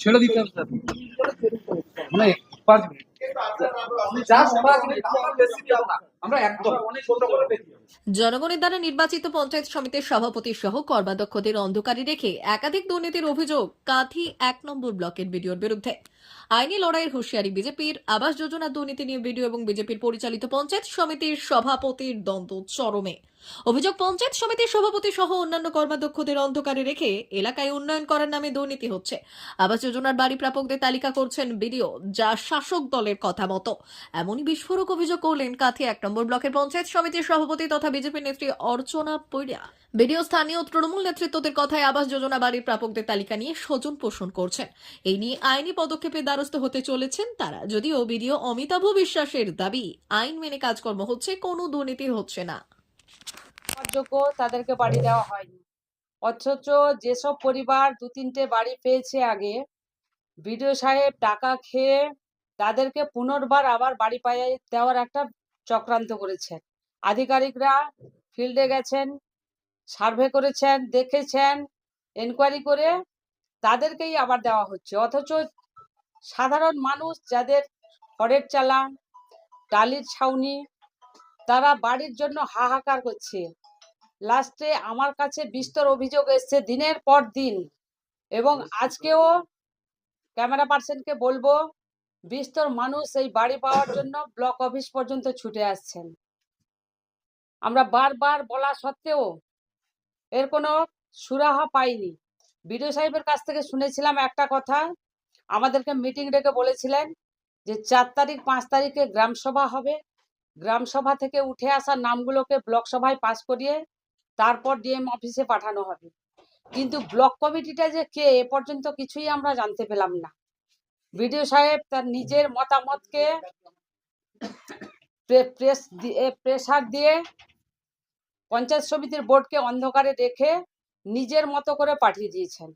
ছেড়ে দিতে হবে মানে পাঁচ মিনিট। জাস্ট পাঁচ মিনিট। আমরা একদম ছোট করে বেরিয়ে জনগণের দ্বারা নির্বাচিত পঞ্চায়েত সমিতির সভাপতি সহ কর্মাধ্যক্ষদের অন্ধকারে রেখে একাধিক দুর্নীতির অভিযোগ কাঁথি এক নম্বর ব্লকের বিডিওর বিরুদ্ধে। আইনি লড়াইয়ের হুঁশিয়ারি বিজেপির আবাস যোজনা দুর্নীতি নিয়ে বিডিও এবং বিজেপির পরিচালিত পঞ্চায়েত সমিতির সভাপতির দ্বন্দ্ব চরমে। অভিযোগ পঞ্চায়েত সমিতির সভাপতি সহ অন্যান্য কর্মাধ্যক্ষদের অন্ধকারে রেখে এলাকায় উন্নয়ন করার নামে দুর্নীতি হচ্ছে। আবাস যোজনার বাড়ি প্রাপকদের তালিকা করছেন বিডিও যা শাসক দলের কথা মতো। এমনই বিস্ফোরক অভিযোগ করলেন কাথি এক নম্বর ব্লকের পঞ্চায়েত সমিতির সভাপতি তথা বিজেপি নেত্রী অর্চনা পৈড়া। বিডিও স্থানীয় তৃণমূল নেতৃত্বদের কথায় আবাস যোজনা বাড়ির প্রাপকদের তালিকা নিয়ে স্বজন পোষণ করছেন। এই নিয়ে আইনি পদক্ষেপের দ্বারস্থ হতে চলেছেন তারা। যদিও বিডিও অমিতাভ বিশ্বাসের দাবি, আইন মেনে কাজকর্ম হচ্ছে, কোনো দুর্নীতি হচ্ছে না। তাদেরকে বাড়ি দেওয়া হয়নি। অথচ যেসব পরিবার দু তিনটে বাড়ি পেয়েছে আগে, বিডিও সাহেব টাকা খেয়ে তাদেরকে পুনর্বার আবার বাড়ি পাইয়ে দেওয়ার একটা চক্রান্ত করেছেন। আধিকারিকরা ফিল্ডে গেছেন, সার্ভে করেছেন, দেখেছেন, এনকোয়ারি করে তাদেরকেই আবার দেওয়া হচ্ছে। অথচ সাধারণ মানুষ যাদের খড়ের চালা টালির ছাউনি, তারা বাড়ির জন্য হাহাকার করছে। লাস্টে আমার কাছে বিস্তর অভিযোগ এসছে দিনের পর দিন এবং আজকেও ক্যামেরা পার্সনকে বলব বিস্তর মানুষ এই বাড়ি পাওয়ার জন্য ব্লক অফিস পর্যন্ত ছুটে আসছেন। আমরা বারবার বলা সত্ত্বেও এর কোনো সুরাহা পাইনি। বিডিও সাহেবের কাছ থেকে শুনেছিলাম একটা কথা। আমাদেরকে মিটিং ডেকে বলেছিলেন যে চার তারিখ, পাঁচ তারিখে গ্রাম সভা হবে। গ্রাম সভা থেকে উঠে আসা নামগুলোকে ব্লক সভায় পাস করিয়ে তারপর ডিএম অফিসে পাঠানো হবে। কিন্তু ব্লক কমিটিটা যে কে, এ পর্যন্ত কিছুই আমরা জানতে পেলাম না। বিডিও সাহেব তার নিজের মতামতকে প্রেস দিয়ে প্রেসার দিয়ে পঞ্চায়েত সমিতির বোর্ডকে অন্ধকারে রেখে নিজের মতো করে পাঠিয়ে দিয়েছেন।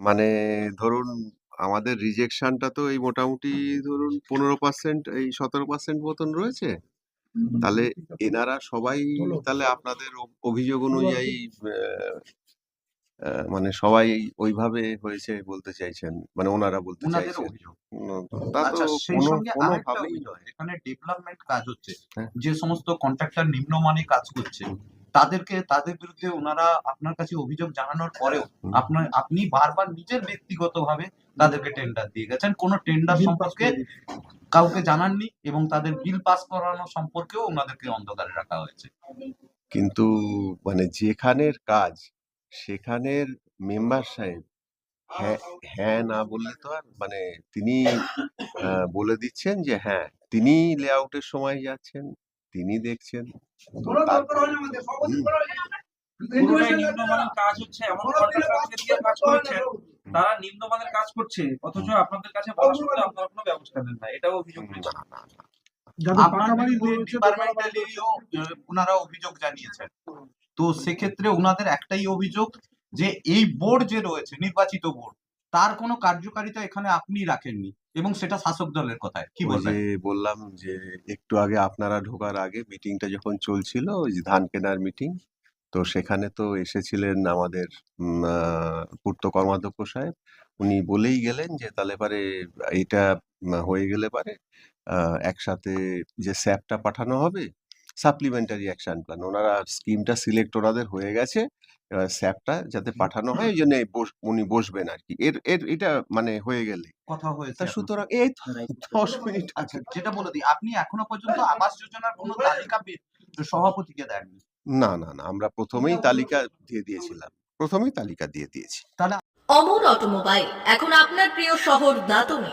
মানে ধরুন আমাদের রিজেকশনটা তো এই মোটামুটি ধরুন পনেরো পার্সেন্ট, এই সতেরো পার্সেন্ট মতন রয়েছে। তাহলে এনারা সবাই তাহলে আপনাদের অভিযোগ অনুযায়ী মানে সবাই ওইভাবে হয়েছে বলতে চাইছেন মানে ওনারা বলতে চাইছেন। তা তো আচ্ছা কোনো কোনোভাবেই নয়। এখানে ডেভেলপমেন্ট কাজ হচ্ছে। হ্যাঁ। যে সমস্ত কন্ট্রাক্টর নিম্নমানে কাজ করছে তাদেরকে তাদের বিরুদ্ধে ওনারা আপনার কাছে অভিযোগ জানানোর পরেও আপনার আপনি বারবার নিজের ব্যক্তিগতভাবে তাদেরকে টেন্ডার দিয়ে গেছেন। কোনো টেন্ডার সম্পর্কে কাউকে জানাননি এবং তাদের বিল পাস করানো সম্পর্কেও ওনাদেরকে অন্ধকারে রাখা হয়েছে। কিন্তু মানে যেখানের কাজ সেখানের মেম্বার সাহেব হ্যাঁ হ্যাঁ না বললে তো আর মানে তিনি আহ, বলে দিচ্ছেন যে হ্যাঁ তিনি লেআউটের সময় যাচ্ছেন তিনি দেখছেন। কাজ হচ্ছে এমন কাজ তারা নিম্নমানের কাজ করছে অথচ আপনাদের কাছে বলা সত্ত্বেও আপনারা কোনো ব্যবস্থা নেন না এটাও অভিযোগ না না না আপনার ডিপার্টমেন্টালিও ওনারা অভিযোগ জানিয়েছেন। তো সেক্ষেত্রে ওনাদের একটাই অভিযোগ যে এই বোর্ড যে রয়েছে নির্বাচিত বোর্ড তার কোনো কার্যকারিতা এখানে আপনি রাখেননি এবং সেটা শাসক দলের কথায়। কি বলবেন? বললাম যে একটু আগে আপনারা ঢোকার আগে মিটিংটা যখন চলছিল ওই যে ধান কেনার মিটিং তো সেখানে তো এসেছিলেন আমাদের পূর্ত কর্মাধ্যক্ষ সাহেব। উনি বলেই গেলেন যে তাহলে পারে এটা হয়ে গেলে পারে আহ, একসাথে যে স্যাপটা পাঠানো হবে সাপ্লিমেন্টারি অ্যাকশন প্ল্যান ওনারা স্কিমটা সিলেক্ট ওনাদের হয়ে গেছে। এবার স্যাপটা যাতে পাঠানো হয় এই জন্য উনি বসবেন আর কি এর এর এটা মানে হয়ে গেলে। কথা হয়েছে তা সুতরাং এই দশ মিনিট আচ্ছা যেটা বলে দিই আপনি এখনও পর্যন্ত আবাস যোজনার কোনো তালিকা সভাপতিকে দেননি? না না না আমরা প্রথমেই তালিকা দিয়ে দিয়েছিলাম। প্রথমেই তালিকা দিয়ে দিয়েছি। অমর অটোমোবাইল এখন আপনার প্রিয় শহর দাতনে।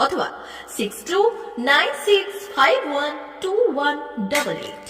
অথবা six two nine six five one two one double eight